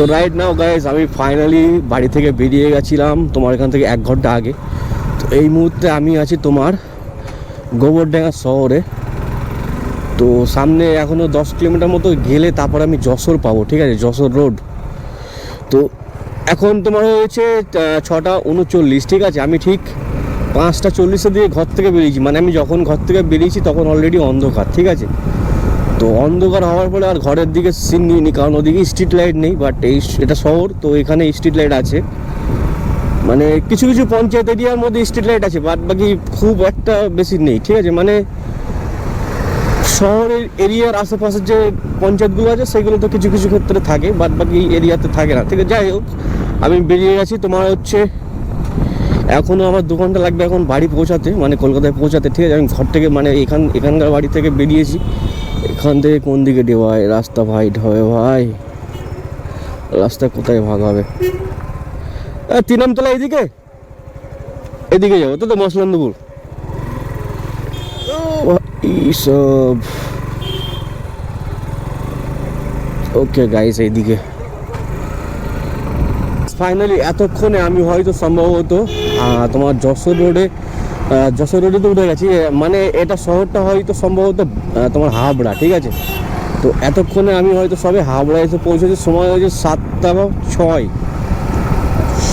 তো right now guys আমি finally বাড়ি থেকে বেরিয়ে গেছিলাম তোমার এখান থেকে এক ঘণ্টা আগে। তো এই মুহূর্তে আমি আছি তোমার গোবরডাঙ্গা শহরে। তো সামনে এখনও দশ কিলোমিটার মতো গেলে তারপর আমি যশোর পাবো, ঠিক আছে? যশোর রোড। তো এখন তোমার হয়েছে ছটা উনচল্লিশ, ঠিক আছে? আমি ঠিক পাঁচটা চল্লিশের দিকে ঘর থেকে বেরিয়েছি। মানে আমি যখন ঘর থেকে বেরিয়েছি, তখন অলরেডি অন্ধকার, ঠিক আছে? তো অন্ধকার হওয়ার পরে আর ঘরের দিকে সিন নিইনি, কারণ ওদিকে স্ট্রিট লাইট নেই বাট এই এটা শহর, তো এখানে স্ট্রিট লাইট আছে। মানে কিছু কিছু পঞ্চায়েত এরিয়ার মধ্যে স্ট্রিট লাইট আছে, বাদ বাকি খুব একটা বেশি নেই, ঠিক আছে? মানে শহরের এরিয়ার আশেপাশের যে পঞ্চায়েতগুলো আছে, সেগুলো তো কিছু কিছু ক্ষেত্রে থাকে, বাদ বাকি এরিয়াতে থাকে না। ঠিক আছে, যাই হোক, আমি বেরিয়ে গেছি, তোমার হচ্ছে এখনও আমার দু ঘণ্টা লাগবে এখন বাড়ি পৌঁছাতে মানে কলকাতায় পৌঁছাতে, ঠিক আছে? আমি ঘর থেকে মানে এখান, এখানকার বাড়ি থেকে বেরিয়েছি। এখান থেকে কোন দিকে দেওয়ায় রাস্তা ভাইট হবে ভাই। রাস্তা কোথায় ভাগ হবে? তিনামতলা এদিকে এদিকে যাব তো তো মসলান্দপুর। এইসব। ওকে গাইস এইদিকে। ফাইনালি এতক্ষণে আমি হয়তো সম্ভবত তোমার যশোর রোডে যশোর রোডে তো উঠে গেছি। মানে এটা শহরটা হয়তো সম্ভবত তোমার হাবড়া, ঠিক আছে? তো এতক্ষণে আমি হয়তো সবে হাবড়া এসে পৌঁছেছি, সময় হয়েছে সাতটা বা ছয়।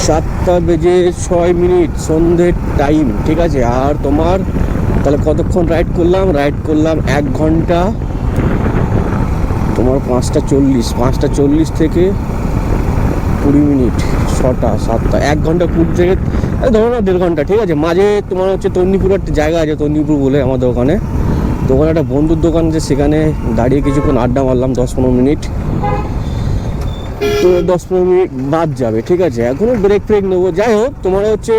সাতটা বেজে ছয় মিনিট সন্ধ্যের টাইম ঠিক আছে? আর তোমার, তাহলে কতক্ষণ রাইড করলাম? রাইড করলাম এক ঘণ্টা, তোমার পাঁচটা চল্লিশ। পাঁচটা চল্লিশ থেকে কুড়ি মিনিট, ছটা, সাতটা, এক ঘণ্টা কুড়ি থেকে ধরো না দেড় ঘণ্টা, ঠিক আছে? মাঝে তোমার হচ্ছে তন্দিপুর একটা জায়গা আছে তন্দিপুর বলে আমাদের ওখানে। তো ওখানে একটা বন্ধুর দোকান আছে, সেখানে দাঁড়িয়ে কিছুক্ষণ আড্ডা মারলাম দশ পনেরো মিনিট। তো দশ পনেরো মিনিট বাদ যাবে, ঠিক আছে? এখনও ব্রেক ফ্রেক নেব। যাই হোক, তোমার হচ্ছে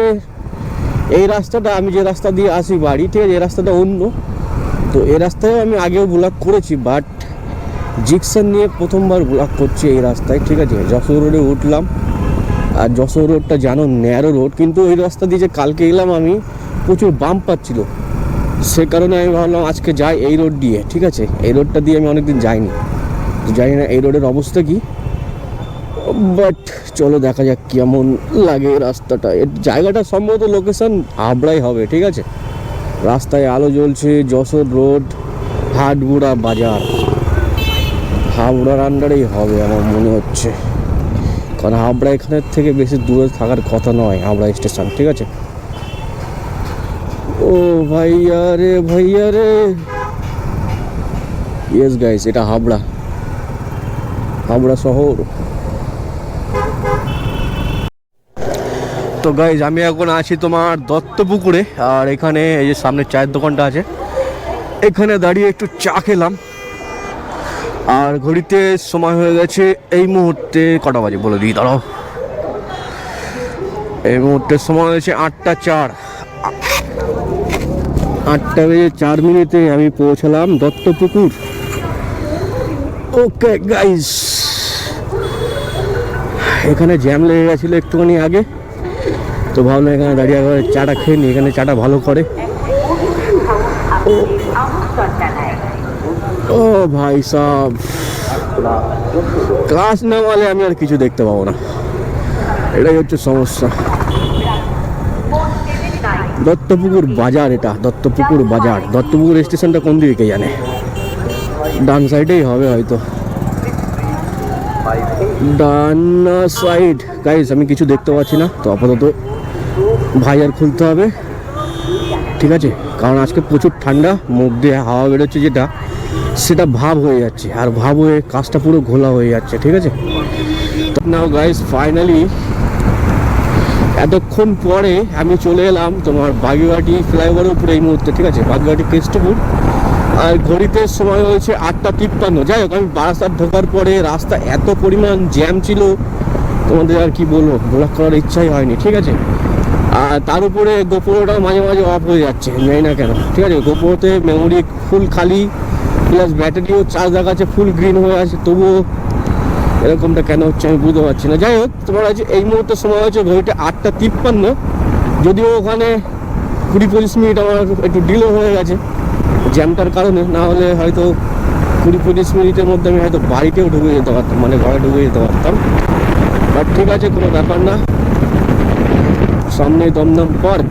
এই রাস্তাটা, আমি যে রাস্তা দিয়ে আসি বাড়ি, ঠিক আছে? এই রাস্তাটা অন্য। তো এই রাস্তায় আমি আগেও ব্লক করেছি বাট জিকসান নিয়ে প্রথমবার ব্লক করছি এই রাস্তায়, ঠিক আছে? যশোর রোডে উঠলাম। আর যশোর রোডটা জানো, ন্যারো রোড, কিন্তু ওই রাস্তা দিয়ে যে কালকে এলাম আমি, প্রচুর বাম পাচ্ছিল। সে কারণে আমি ভাবলাম আজকে যাই এই রোড দিয়ে, ঠিক আছে? এই রোডটা দিয়ে আমি অনেকদিন যাইনি। জানি না এই রোডের অবস্থা কি। বাট চলো দেখা যাক কেমন লাগে রাস্তাটা। এর জায়গাটা সম্ভবত লোকেশন হাবড়াই হবে, ঠিক আছে? রাস্তায় আলো জ্বলছে, যশোর রোড, হাটগুড়া বাজার। হাবড়ার আন্ডারেই হবে আমার মনে হচ্ছে। কারণ হাবড়া এখানের থেকে বেশি দূরে থাকার কথা নয় হাবড়া স্টেশন, ঠিক আছে? ও ভাইয়া রে ভাইয়া রে। ইয়েস গাইস এটা হাবড়া। হাবড়া শহর। তো গাইজ আমি এখন আছি তোমার দত্তপুকুরে, আর এখানে এই যে সামনে চায়ের দোকানটা আছে। এখানে দাঁড়িয়ে একটু চা খেলাম। আর ঘড়িতে সময় হয়ে গেছে এই মুহূর্তে কটা বাজে বলে দিই দাঁড়াও এই মুহূর্তে সময় হয়েছে আটটা চার আটটা বেজে চার মিনিটে আমি পৌঁছালাম দত্তপুকুর ওকে গাইস এখানে জ্যাম লেগে গেছিল একটুখানি আগে তো ভাবলাম এখানে দাঁড়িয়ে চাটা খেয়ে নিই এখানে চাটা ভালো করে ও ভাই সাহ কাজ না মালে আমি আর কিছু দেখতে পাবো না। এটাই হচ্ছে সমস্যা। দত্তপুকুর বাজার এটা, দত্তপুকুর বাজার। দত্তপুকুর স্টেশনটা কোন দিকে জানে? ডান সাইডেই হবে হয়তো। ডান সাইড। গাইস আমি কিছু দেখতে পাচ্ছি না, তো আপাতত ভাইয়ার খুলতে হবে। ঠিক আছে, কারণ আজকে প্রচুর ঠান্ডা, মুখ দিয়ে হাওয়া বেরোচ্ছে যেটা। সেটা ভাব হয়ে যাচ্ছে, আর ভাব হয়ে কাজটা পুরো ঘোলা হয়ে যাচ্ছে, ঠিক আছে? নাও গাইস ফাইনালি এতক্ষণ পরে আমি চলে এলাম তোমার বাগেরহাটি ফ্লাইওভারের উপরে এই মুহূর্তে, ঠিক আছে? বাগেরহাটি কেষ্টপুর। আর ঘড়িতে সময় হয়েছে আটটা তিপ্পান্ন। যাই হোক, আমি বারাসাত ঢোকার পরে রাস্তা এত পরিমাণ জ্যাম ছিল, তোমাদের আর কি বলব? ব্লক করার ইচ্ছাই হয়নি, ঠিক আছে? আর তার উপরে গোপরোটাও মাঝে মাঝে অফ হয়ে যাচ্ছে, জানি না কেন, ঠিক আছে? গোপরোতে মেমোরি ফুল খালি। প্লাস ব্যাটারিও চার্জ দেখাচ্ছে ফুল গ্রিন হয়ে আছে, তবুও এরকমটা কেন হচ্ছে আমি বুঝতে পারছি না। যাই হোক, তোমার আছে এই মুহূর্তে সময় হচ্ছে ঘড়িটা আটটা তিপ্পান্ন। যদিও ওখানে কুড়ি পঁচিশ মিনিট আমার একটু ডিলে হয়ে গেছে জ্যামটার কারণে, না হলে হয়তো কুড়ি পঁচিশ মিনিটের মধ্যে আমি হয়তো বাড়িতেও ঢুকে যেতে পারতাম মানে ঘরে ঢুকে যেতে পারতাম। বাট ঠিক আছে, কোনো ব্যাপার না। সামনে দমদম পার্ক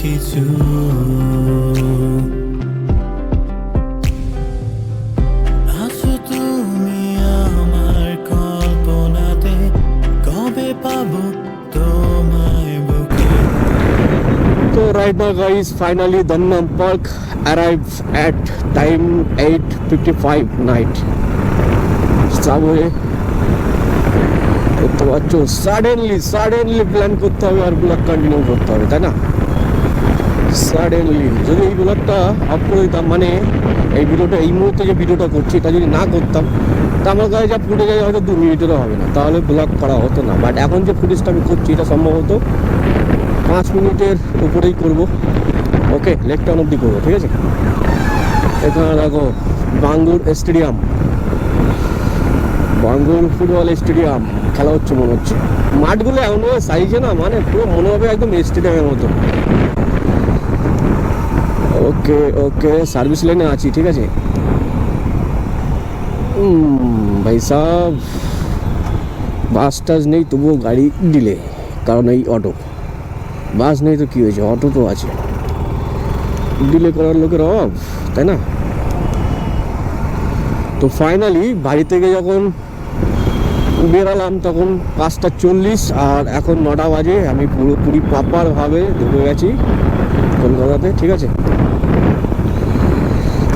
কিছু। আছো তুমি আমার কল্পনাতে কবে পাবো তোমায় বুকে? So right now guys, finally Dhamnam Park arrives at time 8.55 night. Subway দেখতে পাচ্ছ সাডেনলি সাডেনলি প্ল্যান করতে হবে আর ব্লগ কন্টিনিউ করতে হবে তাই না? সাডেনলি যদি এই ব্লগটা আপ করে দিতাম মানে এই ভিডিওটা, এই মুহূর্তে যে ভিডিওটা করছি, এটা যদি না করতাম, তা আমার কাছে যা ফুটেজ আছে, হয়তো দু মিনিটেরও হবে না। তাহলে ব্লগ করা হতো না। বাট এখন যে ফুটেজটা আমি করছি, এটা সম্ভবত পাঁচ মিনিটের উপরেই করব। ওকে লেক টাউন অব্দি করব, ঠিক আছে? এখানে দেখো, Bangur stadium Bangur football stadium খেলা হচ্ছে, মনে হচ্ছে। মাঠগুলো এমন সাইজে না মানে পুরো মনে হবে একদম স্টেডিয়ামের মতো। ওকে ওকে সার্ভিস লাইনে আছি, ঠিক আছে? ভাই সাহ বাস টাস নেই, তবুও গাড়ি ডিলে কারণ এই অটো বাস নেই তো কী হয়েছে? অটো তো আছে। ডিলে করার লোকের অভাব, তাই না? তো ফাইনালি বাড়ি থেকে যখন বেরালাম তখন পাঁচটা চল্লিশ আর এখন নটা বাজে, আমি পুরোপুরি প্রপারভাবে ঢুকে গেছি কলকাতাতে, ঠিক আছে?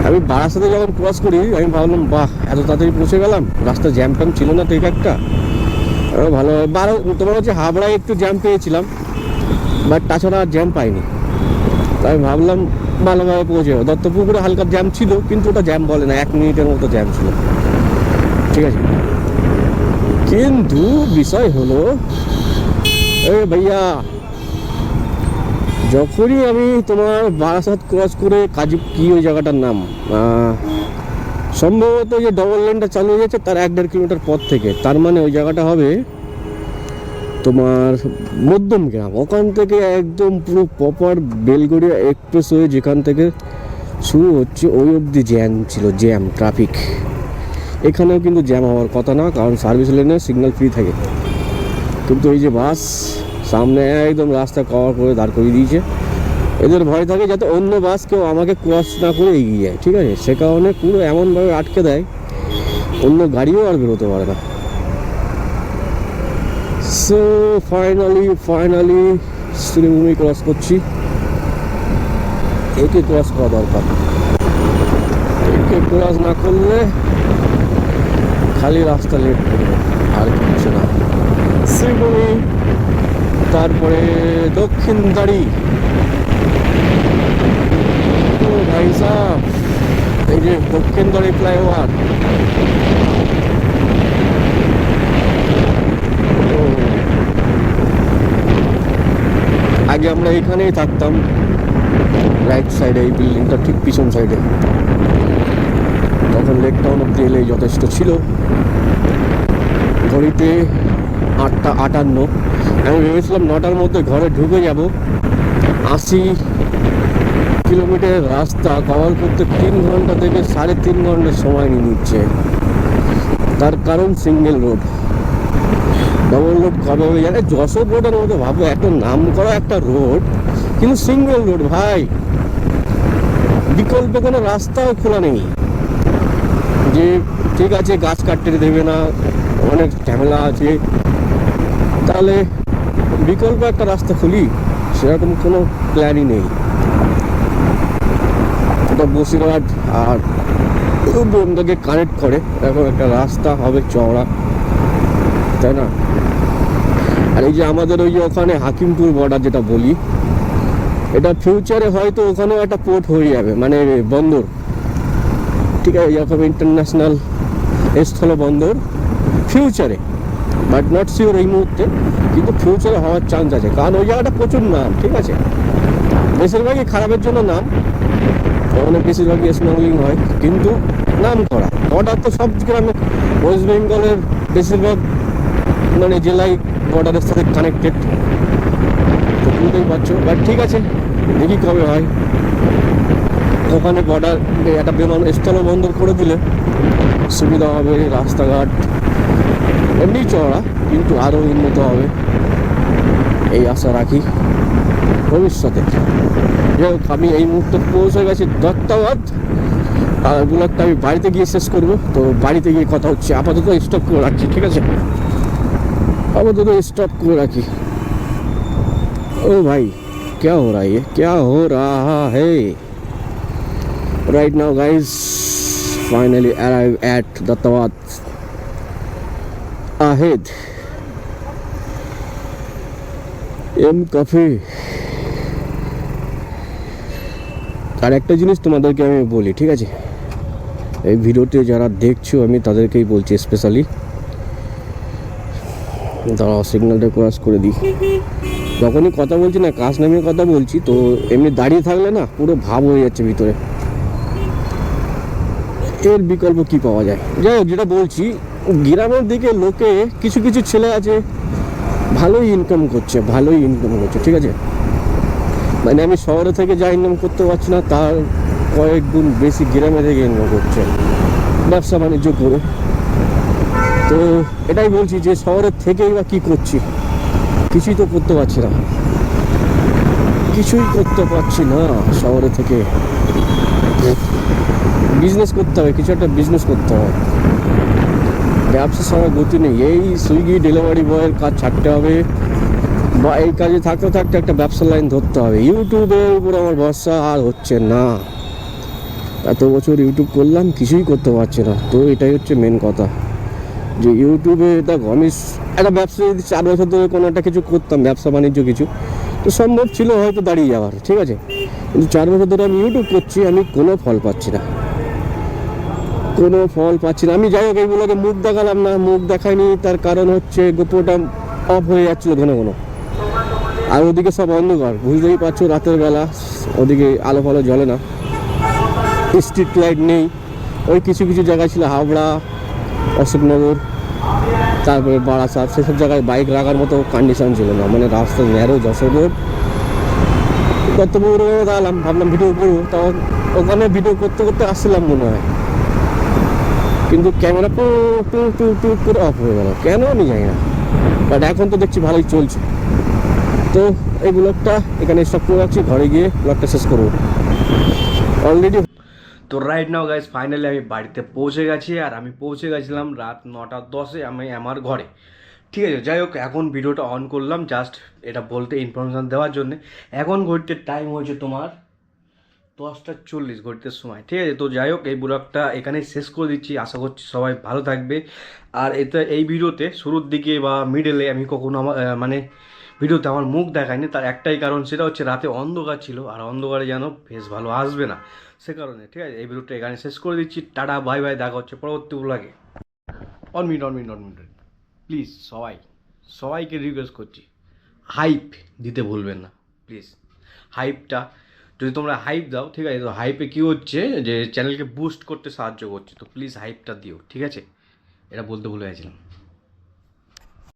আমি বারাসাতে যখন ক্রস করি, আমি ভাবলাম, বাহ, এত তাড়াতাড়ি পৌঁছে গেলাম। রাস্তা জ্যাম ট্যাম ছিল না ঠিক একটা। আরও ভালো বারো, তোমার হচ্ছে হাবড়ায় একটু জ্যাম পেয়েছিলাম বাট তাছাড়া আর জ্যাম পাইনি। তাই ভাবলাম, ভালোভাবে পৌঁছে যাব। দত্তপুকুরে হালকা জ্যাম ছিল, কিন্তু ওটা জ্যাম বলে না, এক মিনিটের মতো জ্যাম ছিল। ঠিক আছে? কিন্তু বিষয় হলো, এ ভাইয়া, যখনই আমি তোমার বারাসাত ক্রস করে কাজী, কি ওই জায়গাটার নাম? সম্ভবত যে ডবল লেনটা চালু হয়ে তার এক দেড় কিলোমিটার পর থেকে। তার মানে ওই জায়গাটা হবে তোমার মধ্যম গ্রাম। ওখান থেকে একদম পুরো প্রপার বেলগড়িয়া এক্সপ্রেস হয়ে যেখান থেকে শুরু হচ্ছে, ওই অবধি জ্যাম ছিল জ্যাম ট্রাফিক এখানেও কিন্তু জ্যাম হওয়ার কথা না, কারণ সার্ভিস লেনে সিগন্যাল ফ্রি থাকে। কিন্তু এই যে বাস সামনে একদম রাস্তা কভার করে দাঁড় করিয়ে দিয়েছে। এদের ভয় থাকে যাতে অন্য বাস কেউ আমাকে ক্রস না করে এগিয়ে যায়, ঠিক আছে? সে কারণে পুরো এমনভাবে আটকে দেয়, অন্য গাড়িও আর বেরোতে পারে না। So finally finally Sreebhumi cross করছি। একে ক্রস করা দরকার। একে ক্রস না করলে খালি রাস্তা লেট করবে আর কিছু না। শ্রীভূমি তারপরে দক্ষিণ দাড়ি ভাই সাহ এই যে দক্ষিণ দাড়ি ফ্লাইওভার। আগে আমরা এখানেই থাকতাম রাইট সাইডে এই বিল্ডিংটা ঠিক পিছন সাইডে তখন লেক টাউন অব্দি যথেষ্ট ছিল। ঘড়িতে আটটা আটান্ন। আমি ভেবেছিলাম নটার মধ্যে ঘরে ঢুকে যাব। আশি কিলোমিটার রাস্তা কভার করতে তিন ঘণ্টা থেকে সাড়ে তিন ঘণ্টা সময় নিয়ে নিচ্ছে। তার কারণ সিঙ্গেল রোড। ডবল রোড কবে হয়ে যাবে যশোর রোডের মধ্যে ভাবো, এত নাম করা একটা রোড, কিন্তু সিঙ্গেল রোড ভাই। বিকল্প কোনো রাস্তাও খোলা নেই। যে ঠিক আছে, গাছ কাটতে দেবে না, অনেক ঝামেলা আছে। তাহলে বিকল্প একটা রাস্তা খুলি, সেরকম কোনো প্ল্যানই নেই। ওটা বসিরহাট আর বন্ধকে কানেক্ট করে। এরকম একটা রাস্তা হবে চওড়া, তাই না? আর এই যে আমাদের ওই যে ওখানে হাকিমপুর বর্ডার যেটা বলি, এটা ফিউচারে হয়তো ওখানেও একটা পোর্ট হয়ে যাবে মানে বন্দর। ঠিক আছে এরকম ইন্টারন্যাশনাল স্থলবন্দর ফিউচারে বাট নট শিওর এই মুহূর্তে, কিন্তু ফিউচারে হওয়ার চান্স আছে, কারণ ওই জায়গাটা প্রচুর নাম, ঠিক আছে? বেশিরভাগই খারাপের জন্য নাম ওখানে বেশিরভাগই স্মাগলিং হয়, কিন্তু নাম করা বর্ডার তো সব গ্রামে ওয়েস্ট বেঙ্গলের বেশিরভাগ মানে জেলায় বর্ডারের সাথে কানেক্টেড তো বুঝতেই পারছ বাট ঠিক আছে, দেখি কবে হয়। ওখানে বর্ডার একটা বিমান স্থলবন্দর করে দিলে সুবিধা হবে রাস্তাঘাট এমনি চড়া কিন্তু আরও উন্নত হবে এই আশা রাখি ভবিষ্যতে যাই হোক আমি এই মুহূর্তে পৌঁছে গেছি দত্তাবাদ আর ব্লগটা আমি বাড়িতে গিয়ে শেষ করব তো বাড়িতে গিয়ে কথা হচ্ছে আপাতত স্টপ করে রাখছি ঠিক আছে আপাতত স্টপ করে রাখি ও ভাই क्या हो रहा है ये क्या हो रहा है right now, guys, finally arrive at Dattawad ahead M cafe আর একটা জিনিস তোমাদেরকে আমি বলি, ঠিক আছে? এই ভিডিওতে যারা দেখছ, আমি তাদেরকেই বলছি স্পেশালি দাঁড়াও সিগন্যালটা ক্রস করে দিই। যখনই কথা বলছি না, কাজ নামিয়ে কথা বলছি, তো এমনি দাঁড়িয়ে থাকলে না, পুরো ভাব হয়ে যাচ্ছে ভিতরে। এর বিকল্প কি পাওয়া যায়? যাই হোক, যেটা বলছি, গ্রামের দিকে লোকে কিছু কিছু ছেলে আছে, ভালোই ইনকাম করছে, ভালোই ইনকাম করছে, ঠিক আছে? মানে আমি শহরে থেকে যা ইনকাম করতে পারছি না, তার কয়েক গুণ বেশি গ্রামে থেকে ইনকাম করছে। ব্যবসা বাণিজ্য করে। তো এটাই বলছি যে শহরের থেকেই বা কী করছি? কিছুই তো করতে পারছি না। কিছুই করতে পারছি না শহরে থেকে। বিজনেস করতে হবে, কিছু একটা বিজনেস করতে হবে। ব্যবসার সময় গতি নেই। এই সুইগি ডেলিভারি বয়ের কাজ ছাড়তে হবে। বা এই কাজে থাকতে থাকতে একটা ব্যবসার লাইন ধরতে হবে। ইউটিউবের উপর আমার ভরসা আর হচ্ছে না। এত বছর ইউটিউব করলাম, কিছুই করতে পারছি না। তো এটাই হচ্ছে মেন কথা। যে ইউটিউবে দেখো, আমি একটা ব্যবসা যদি চার বছর ধরে কোনো একটা কিছু করতাম, ব্যবসা বাণিজ্য কিছু, তো সম্ভব ছিল হয়তো দাঁড়িয়ে যাওয়ার, ঠিক আছে? কিন্তু চার বছর ধরে আমি ইউটিউব করছি, আমি কোনো ফল পাচ্ছি না। কোনো ফল পাচ্ছি না। আমি যাই হোক এইগুলোকে মুখ দেখালাম না, মুখ দেখাইনি। তার কারণ হচ্ছে গোপোটা অফ হয়ে যাচ্ছিল ঘন ঘন। আর ওদিকে সব অন্ধকার, বুঝতেই পারছ, রাতের বেলা। ওদিকে আলো ফালো জ্বলে না। স্ট্রিট লাইট নেই। ওই কিছু কিছু জায়গায় ছিল হাওড়া, অশোকনগর, তারপরে বারাসাত। সেসব জায়গায় বাইক রাখার মতো কন্ডিশন ছিল না। মানে রাস্তা ন্যারো যশোর রোড কর্তব্য দাঁড়ালাম, ভাবলাম ভিডিও করব। তখন ওখানে ভিডিও করতে করতে আসছিলাম মনে হয়। কিন্তু ক্যামেরা টু টু টু টু করে অফ হয়ে গেল। কেন আমি জানি না। বাট এখন তো দেখছি ভালোই চলছে। তো এই ব্লগটা এখানে স্টপ করে রাখছি। ঘরে গিয়ে ব্লগটা শেষ করব। অলরেডি তো রাইট নাও গাইজ ফাইনালি আমি বাড়িতে পৌঁছে গেছি। আর আমি পৌঁছে গেছিলাম রাত নটা দশে আমি আমার ঘরে। ঠিক আছে, যাই হোক, এখন ভিডিওটা অন করলাম। জাস্ট এটা বলতে ইনফরমেশান দেওয়ার জন্য। এখন ঘড়িতে টাইম হয়েছে তোমার দশটা চল্লিশ ঘড়িতে সময়। ঠিক আছে? তো যাই হোক, এই ব্লগটা এখানে শেষ করে দিচ্ছি। আশা করছি সবাই ভালো থাকবে। আর এতে, এই ভিডিওতে শুরুর দিকে বা মিডলে আমি কখনো আমার মানে ভিডিওতে আমার মুখ দেখায়নি তার একটাই কারণ সেটা হচ্ছে রাতে অন্ধকার ছিল আর অন্ধকারে যেন বেশ ভালো আসবে না। সে কারণে, ঠিক আছে? এই ভিডিওটা এখানে শেষ করে দিচ্ছি। টাটা বাই বাই দেখা হচ্ছে পরবর্তী ব্লগে one minute one minute one minute please সবাই, সবাইকে রিকোয়েস্ট করছি। হাইপ দিতে ভুলবেন না। প্লিজ হাইপটা যদি তোমরা হাইপ দাও, ঠিক আছে? তো হাইপে কী হচ্ছে যে চ্যানেলকে বুস্ট করতে সাহায্য করছে। তো প্লিজ হাইপটা দিও, ঠিক আছে? এটা বলতে ভুলে গেছিলাম।